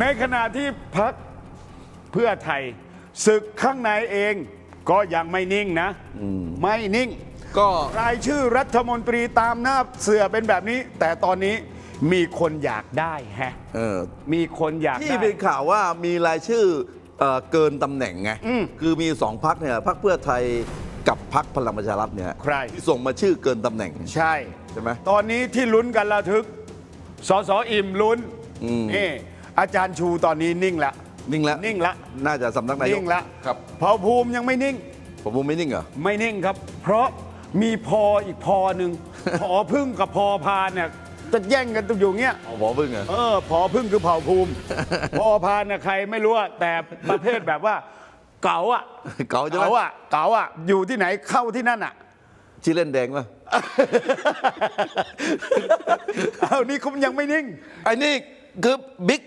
ในขณะที่พักเพื่อไทยศึกข้างในเองก็ยังไม่นิ่งนะไม่นิ่ง ก็รายชื่อรัฐมนตรีตามหน้าเสือเป็นแบบนี้ แต่ตอนนี้มีคนอยากได้แฮะเออมีคนอยากที่ได้เป็นข่าวว่ามีรายชื่อเอ่อเกินตำแหน่งไงอืมคือมีสองพักเนี่ยพักเพื่อไทยกับพักพลังประชารัฐเนี่ยใครที่ส่งมาชื่อเกินตำแหน่ง ใช่ใช่ไหมตอนนี้ที่ลุ้นกันระทึกสสอิ่มลุ้นอืมนี่ อาจารย์ชูตอนนี้นิ่งละนิ่งแล้วนิ่งละน่าจะสำนักนายกนิ่งละครับเผ่าภูมิยังไม่นิ่งผมว่าไม่นิ่งเหรอไม่นิ่งครับ เพราะมีพออีกพอหนึ่งพอพึ่งกับพอพานเนี่ยจะแย่งกันอยู่เงี้ยเอาหมอพึ่งเหรอเออพอพึ่งคือเผ่าภูมิ พอพานน่ะใครไม่รู้อะแต่ประเภทแบบว่า เก๋าอะเก๋าใช่ไหมเก๋าอะเก๋าอะอยู่ที่ไหนเข้าที่นั่นอะชื่อเล่นแดงป่ะเอานี่คุณยังไม่นิ่งไอ้นี่คือบิ๊ก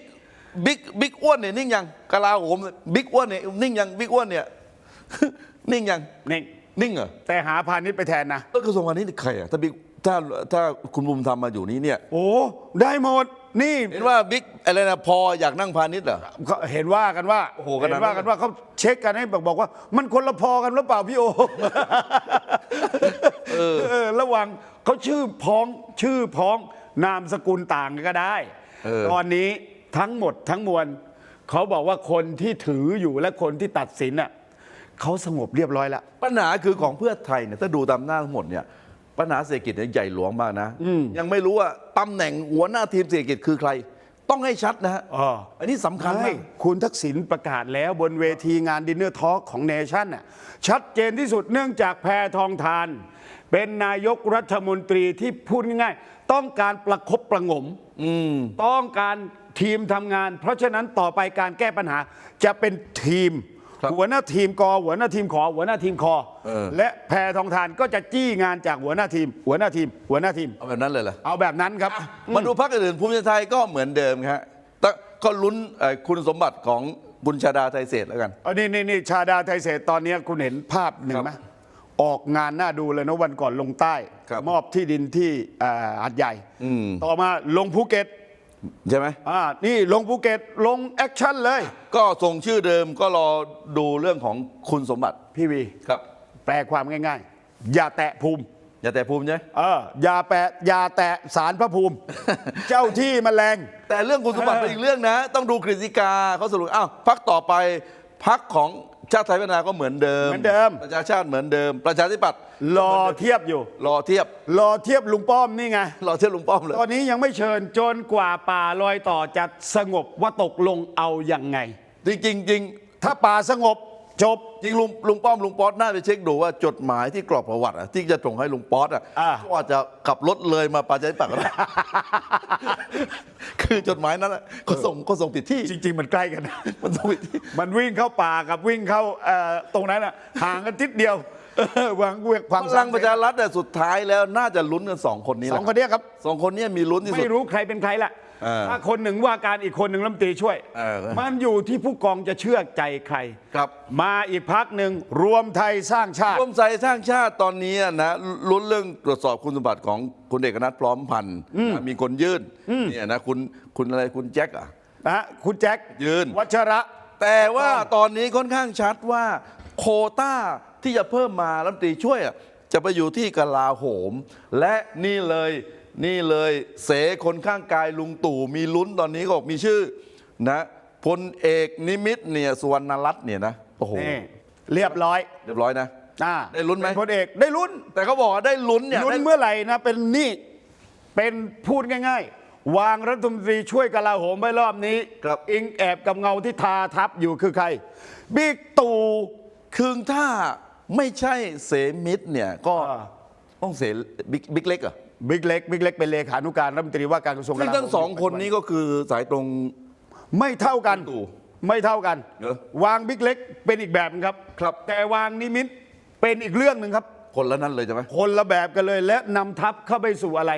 บิ๊กบิ๊กอ้วนเนี่ยนิ่งยังกะลาโหมบิ๊กอ้วนเนี่ยนิ่งยังบิ๊กอ้วนเนี่ยนิ่งยังนิ่งนิ่งเหรอแต่หาพาณิชย์ไปแทนนะเออกระทรวงพาณิชย์นี่ใครอะถ้าบิ๊กถ้าถ้าคุณบุมทำมาอยู่นี้เนี่ย โอ้ได้หมดนี่เห็นว่าบิ๊กอะไรนะพออยากนั่งพาณิชย์เหรอก็เห็นว่ากันว่าโอ้โหขนาดนั้นเห็นว่ากันว่าเขาเช็คกันให้บอกบอกว่า มันคนละพอกันหรือเปล่าพี่โอเออระหว่างเขาชื่อพ้องชื่อพ้องนามสกุลต่างกันก็ได้เออตอนนี้ ทั้งหมดทั้งมวลเขาบอกว่าคนที่ถืออยู่และคนที่ตัดสินอะเขาสงบเรียบร้อยแล้ว ปัญหาคือของเพื่อไทยเนี่ยถ้าดูตามหน้าทั้งหมดเนี่ยปัญหาเศรษฐกิจเนี่ยใหญ่หลวงมากนะยังไม่รู้ว่าตำแหน่งหัวหน้าทีมเศรษฐกิจคือใคร ต้องให้ชัดนะฮะอ๋ออันนี้สำคัญใช่มากคุณทักษิณประกาศแล้วบนเวทีงานดินเนอร์ทอล์กของเนชั่นน่ะชัดเจนที่สุดเนื่องจากแพทองทาน เป็นนายกรัฐมนตรีที่พูดง่ายๆต้องการประคบประหงมต้องการ ทีมทำงาน เพราะฉะนั้นต่อไปการแก้ปัญหาจะเป็นทีม ครับหัวหน้าทีมกอหัวหน้าทีมขอหัวหน้าทีมคอ เออ และแพทองทานก็จะจี้งานจากหัวหน้าทีม หัวหน้าทีม หัวหน้าทีม เอาแบบนั้นเลยเหรอ เอาแบบนั้นครับ มาดูพรรคอื่นๆภูมิใจไทยก็เหมือนเดิมครับแต่ก็ลุ้นเอ่อคุณสมบัติของบุญชาดาไทยเศรษฐ์แล้วกัน อันนี้นี่นี่ชาดาไทยเศรษฐ์ตอนนี้คุณเห็นภาพหนึ่งไหมออกงานน่าดูเลยนะวันก่อนลงใต้ ครับมอบที่ดินที่อ่าหัดใหญ่ อืม ต่อมาลงภูเก็ต ใช่ไหมอ่านี่ลงภูเก็ตลงแอคชั่นเลย ก็ส่งชื่อเดิมก็รอดูเรื่องของคุณสมบัติพี่วีครับ แปลความง่าย ๆ อย่าแตะภูมิ อย่าแต่ภูมิใช่ไหมเอออย่าแปะอย่าแตะสารพระภูมิ เจ้าที่แมลง แต่เรื่องคุณสมบัติเออเป็นอีกเรื่องนะ ต้องดูกฤษฎีกาเขาสรุปอ้าวพักต่อไปพักของ ชาติไทยพัฒนาก็เหมือนเดิมเหมือนเดิม ประชาชาติเหมือนเดิม ประชาธิปัตย์รอเทียบอยู่ รอเทียบ รอเทียบลุงป้อมนี่ไง รอเทียบลุงป้อมเลยตอนนี้ยังไม่เชิญจนกว่าป่าลอยต่อจะสงบว่าตกลงเอาอย่างไงจริงจริงจริงถ้าป่าสงบ จบ จริงลุงลุงป้อมลุงป๊อตน่าไปเช็คดูว่าจดหมายที่กรอบประวัติอะที่จะส่งให้ลุงป๊อตอะอ่า ก็อาจจะขับรถเลยมาประชาธิปัตย์ก็ได้ คือจดหมายนั้นอะก็ส่งก็ส่งผิดที่จริง ๆ มันใกล้กันนะ มันส่งผิดที่ มันวิ่งเข้าป่ากับวิ่งเข้าเอ่อตรงนั้นอะห่างกันทิศเดียวเออวางเวียงความพลังประชารัฐเนี่ยสุดท้ายแล้วน่าจะลุ้นกันสองคนนี้แหสละองคนเนี้ยครับ สองคนเนี้มีลุ้นที่สุไม่ดรู้ใครเป็นใครละเออ ถ้าคนหนึ่งว่าการอีกคนหนึ่งรัฐมนตรีช่วยเออมันอยู่ที่ผู้กองจะเชื่อใจใครครับ มาอีกพักหนึ่งรวมไทยสร้างชาติร่วมใจสร้างชาติตอนนี้นะลุ้นเรื่องตรวจสอบคุณสมบัติของคุณเอกนัทพร้อมพันธ์นะมีคนยื่นเนี่ยนะคุณคุณอะไรคุณแจ็คอะนะฮะคุณแจ็คยืนวัชระ แต่ว่าตอนนี้ค่อนข้างชัดว่าโควต้าที่จะเพิ่มมารัฐมนตรีช่วยอะจะไปอยู่ที่กลาโหม และนี่เลย นี่เลยเสคนข้างกายลุงตู่มีลุ้นตอนนี้ก็บอกมีชื่อนะพลเอกนิมิตเนี่ยสุวรรณรัตน์เนี่ยนะโอ้โหนี่เรียบร้อยเรียบร้อยนะ อ่าได้ลุ้นไหม เป็พลเอกได้ลุ้น แต่เขาบอกว่าได้ลุ้นเนี่ยลุ้นได้ เมื่อไหร่นะเป็นนี่เป็นพูดง่าย ๆ วางรัฐมนตรีช่วยกลาโหมไว้รอบนี้ครับ อิงแอบกับเงาที่ทาทับอยู่คือใครบิ๊กตู่คือถ้าไม่ใช่เสมิตรเนี่ยก็อ่าต้องเสบิ๊กบิ๊กเล็กเหรอะ บิ๊กเล็กบิ๊กเล็กเป็นเลขานุการรัฐมนตรีว่าการกระทรวงกซึ่งลาโหมทั้งสองคนนี้ก็คือสายตรง ไม่เท่ากันตู่ไม่เท่ากัน เหรอ วางบิ๊กเล็กเป็นอีกแบบนึงครับครับแต่วางนิมิตเป็นอีกเรื่องหนึ่งครับ คนละนั้นเลยใช่ไหม คนละแบบกันเลยและนำทัพเข้าไปสู่อะไร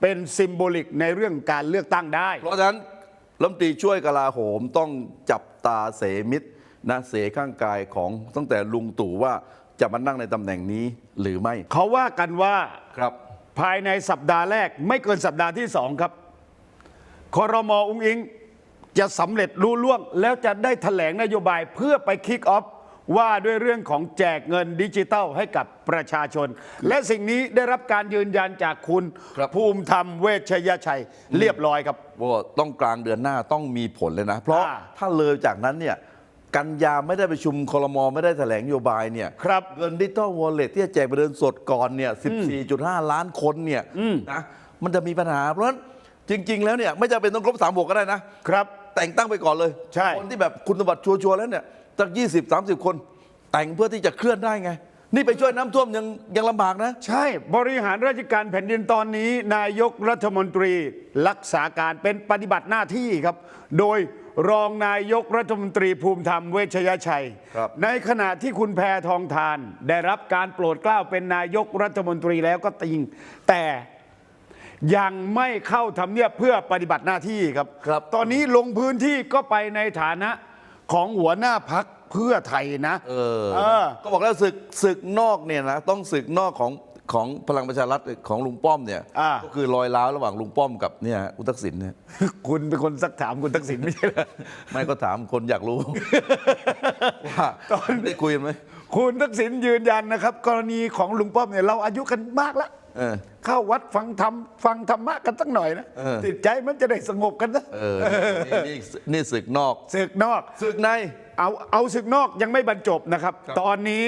เป็นซิมโบลิกในเรื่องการเลือกตั้งได้ เพราะฉะนั้นรัฐมนตรีช่วยกลาโหมต้องจับตาเสมิตรนะเสข้างกายของตั้งแต่ลุงตู่ว่าจะมานั่งในตำแหน่งนี้หรือไม่ เขาว่ากันว่า ครับ ภายในสัปดาห์แรกไม่เกินสัปดาห์ที่สองครับคอรมออุ้งอิงจะสำเร็จรู้ล่วง แล้วจะได้แถลงนโยบายเพื่อไปคิกออฟว่าด้วยเรื่องของแจกเงินดิจิตัลให้กับประชาชน และสิ่งนี้ได้รับการยืนยันจากคุณครับภูมิธรรมเวชยชัย เรียบร้อยครับว่าต้องกลางเดือนหน้าต้องมีผลเลยนะ เพราะอ่าถ้าเลยจากนั้นเนี่ย กันยาไม่ได้ประชุมคลมไม่ได้แถลงนโยบายเนี่ยครับเงินดิจิตอลวอลเล็ตที่จะแจกไปเดินสดก่อนเนี่ย 14.5 ล้านคนเนี่ยนะมันจะมีปัญหา เพราะฉะนั้นจริง ๆ แล้วเนี่ยไม่จำเป็นต้องครบ3บวกก็ได้นะครับ แต่งตั้งไปก่อนเลย ใช่ คนที่แบบคุณสมบัติชัวร์ๆแล้วเนี่ยสัก20 30 คน แต่งเพื่อที่จะเคลื่อนได้ไง นี่ไปช่วยน้ำท่วมยังยังลำบากนะ ใช่บริหารราชการแผ่นดินตอนนี้ นายกรัฐมนตรีรักษาการเป็นปฏิบัติหน้าที่ครับ โดย รองนายกรัฐมนตรีภูมิธรรมเวชยชัย ครับในขณะที่คุณแพทองทาน ได้รับการโปรดเกล้าเป็นนายกรัฐมนตรีแล้วก็จริง แต่ยังไม่เข้าทำเนียบเพื่อปฏิบัติหน้าที่ครับ ครับ ตอนนี้ลงพื้นที่ก็ไปในฐานะของหัวหน้าพักเพื่อไทยนะ เออ เออ ก็บอกแล้วศึกศึกนอกเนี่ยนะต้องศึกนอกของ ของพลังประชารัฐของลุงป้อมเนี่ยอ่าก็คือรอยร้าวระหว่างลุงป้อมกับเนี่ยคุณทักษิณเนี่ยคุณเป็นคนสักถามคุณทักษิณไม่ใช่เหรอไม่ก็ถามคนอยากรู้ว่าตอนได้คุยกันไหมคุณทักษิณยืนยันนะครับ กรณีของลุงป้อมเนี่ยเราอายุกันมากแล้วเออเข้าวัดฟังธรรมฟังธรรมะกันสักหน่อยนะเออติดใจมันจะได้สงบกันนะเออนี่นี่นี่ศึกนอกศึกนอกศึกในเอาเอาศึกนอกยังไม่บรรจบนะครับครับตอนนี้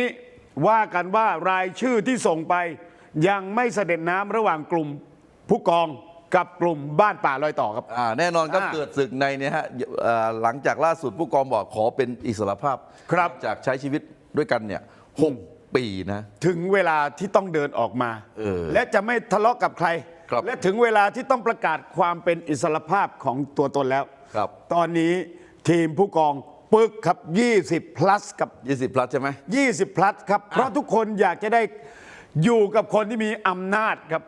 ว่ากันว่ารายชื่อที่ส่งไป ยังไม่เสด็จน้ำระหว่างกลุ่มผู้กองกับกลุ่มบ้านป่าลอยต่อครับ อ่าแน่นอนครับอ่าเกิดศึกในเนี่ยฮะเอ่อหลังจากล่าสุดผู้กองบอกขอเป็นอิสรภาพครับ จากใช้ชีวิตด้วยกันเนี่ยหกปีนะ ถึงเวลาที่ต้องเดินออกมา เออและจะไม่ทะเลาะกับใคร ครับและถึงเวลาที่ต้องประกาศความเป็นอิสรภาพของตัวตนแล้วครับ ตอนนี้ทีมผู้กองปึกครับ 20 plus กับ 20พลัสใช่ไหม 20 plus ครับ เพราะทุกคนอยากจะได้ อยู่กับคนที่มีอำนาจครับ